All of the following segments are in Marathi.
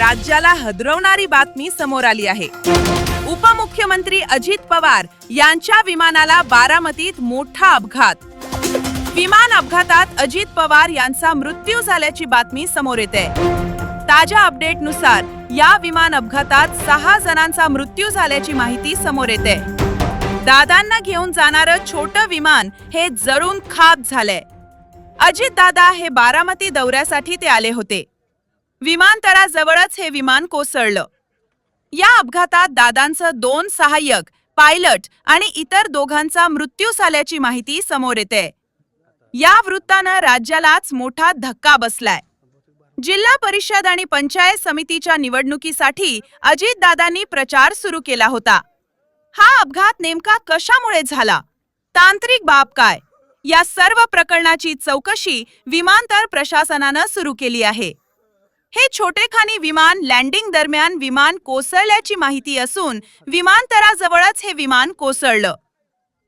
राज्याला हदरवणारी बातमी समोर आली आहे. उपमुख्यमंत्री अजित पवार यांच्या विमानाला बारामतीत मोठा अपघात. विमान अपघातात अजित पवार यांचा मृत्यू झाल्याची बातमी समोर येते. ताज्या अपडेटनुसार या विमान अपघातात सहा जणांचा मृत्यू झाल्याची माहिती समोर येते. दादांना घेऊन जाणारं छोटं विमान हे जळून खाप झालंय. अजित दादा हे बारामती दौऱ्यासाठी ते आले होते. विमानतळाजवळ हे विमान कोसळलं. या अपघातात दादांचं दोन सहाय्यक पायलट आणि इतर दोघांचा मृत्यू झाल्याची माहिती समोर येते. या वृत्तानं राज्यालाच मोठा धक्का बसलाय. जिल्हा परिषद आणि पंचायत समितीच्या निवडणुकीसाठी अजितदादांनी प्रचार सुरू केला होता. हा अपघात नेमका कशामुळे झाला? तांत्रिक बाब काय? या सर्व प्रकरणाची चौकशी विमानतळ प्रशासनानं सुरू केली आहे. हे छोटेखानी विमान लँडिंग दरम्यान विमान कोसळल्याची माहिती असून विमानतळाजवळच हे विमान कोसळलं.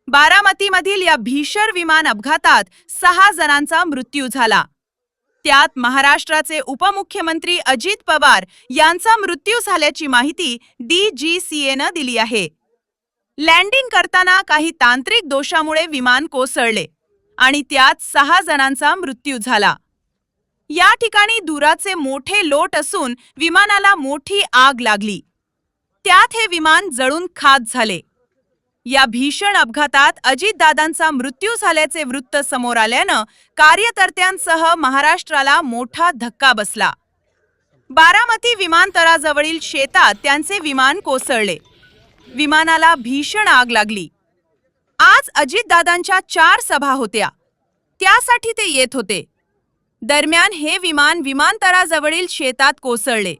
बारामतीमधील या भीषण विमान अपघातात सहा जणांचा मृत्यू झाला. त्यात महाराष्ट्राचे उपमुख्यमंत्री अजित पवार यांचा मृत्यू झाल्याची माहिती डी जी सीएनं दिली आहे. लँडिंग करताना काही तांत्रिक दोषामुळे विमान कोसळले आणि त्यात सहा जणांचा मृत्यू झाला. या ठिकाणी धुराचे मोठे लोट असून विमानाला मोठी आग लागली. त्यात हे विमान जळून खात झाले. या भीषण अपघातात अजितदादांचा मृत्यू झाल्याचे वृत्त समोर आल्यानं कार्यकर्त्यांसह महाराष्ट्राला मोठा धक्का बसला. बारामती विमानतळाजवळील शेतात त्यांचे विमान कोसळले. विमानाला भीषण आग लागली. आज अजितदादांच्या चार सभा होत्या. त्यासाठी ते येत होते. दरम्यान हे विमान विमानतळाजवळील शेतात कोसळले.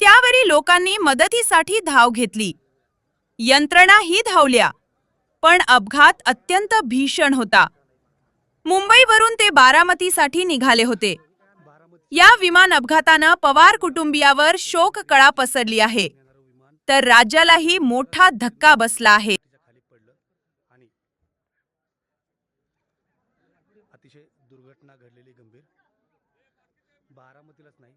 त्यावरील लोकांनी मदतीसाठी धाव घेतली. यंत्रणाही धावल्या पण अपघात अत्यंत भीषण होता. मुंबईवरून ते बारामतीसाठी निघाले होते. या विमान अपघातानं पवार कुटुंबियावर शोककळा पसरली आहे. तर राज्यालाही मोठा धक्का बसला आहे. दुर्घटना घडलेली गंभीर. बारामतीलाच नाही